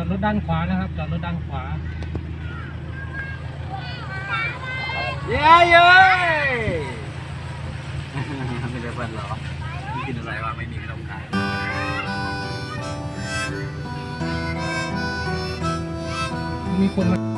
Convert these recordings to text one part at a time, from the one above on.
อดรถด้านขวานะครับจอดรถด้านขวาเย้เย้ไม่ได้เปิดหรอมีกินอะไรวะไม่มีขนมขายมีคนมา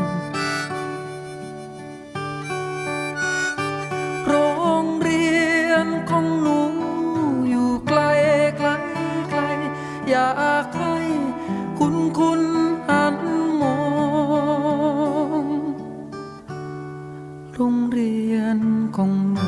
คุณคุณหันมองโรงเรียนของหนู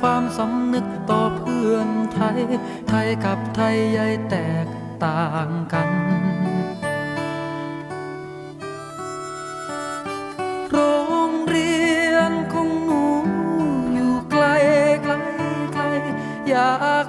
ความสำนึกต่อเพื่อนไทย ไทยกับไทยใหญ่แตกต่างกันโรงเรียนของหนูอยู่ไกลไกลไกลอยาก